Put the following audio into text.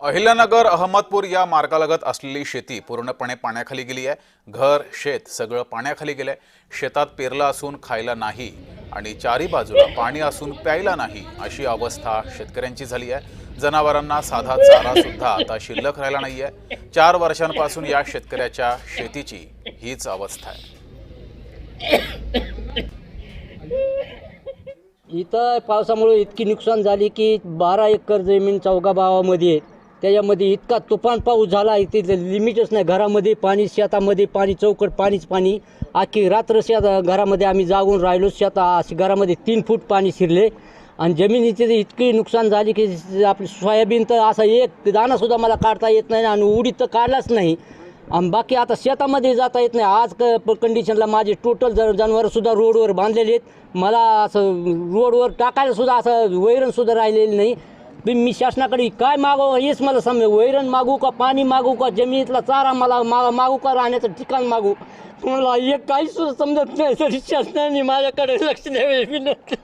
अहिल्यानगर अहमदपूर या मार्गालगत असलेली शेती पूर्णपणे पाण्याखाली गेली आहे. घर शेत सगळं पाण्याखाली गेलं आहे शेतात पेरलं असून खायला नाही आणि चारी बाजूला पाणी असून प्यायला नाही अशी अवस्था शेतकऱ्यांची झाली आहे. जनावरांना साधा चारा सुद्धा आता शिल्लक राहिला नाही आहे चार वर्षांपासून या शेतकऱ्याच्या शेतीची हीच अवस्था आहे. इथं पावसामुळे इतकी नुकसान झाली की बारा एकर जमीन चौका भावामध्ये त्याच्यामध्ये इतका तुफान पाऊस झाला आहे लिमिटच नाही. घरामध्ये पाणी शेतामध्ये पाणी चौकट पाणीच पाणी. आखी रात्र शेत घरामध्ये आम्ही जागून राहिलो. शेता अशी घरामध्ये तीन फूट पाणी शिरले. आणि जमिनीचे इतकी नुकसान झाली की आपली सोयाबीन तर असा एक दाणासुद्धा मला काढता येत नाही आणि उडीद तर काढलाच नाही. आणि बाकी आता शेतामध्ये जाता येत नाही. आज क कंडिशनला माझे टोटल जन जनावरंसुद्धा रोडवर बांधलेले आहेत. मला असं रोडवर टाकायलासुद्धा असं वैरणसुद्धा राहिलेलं नाही. मी मी शासनाकडे काय मागव हेच मला समजे वैरण मागू का पाणी मागू का जमिनीतला चारा मला मा मागू का राहण्याचं ठिकाण मागू? मला एक काहीच समजत नाही तरी शासनाने माझ्याकडे लक्ष द्यावे विनंती.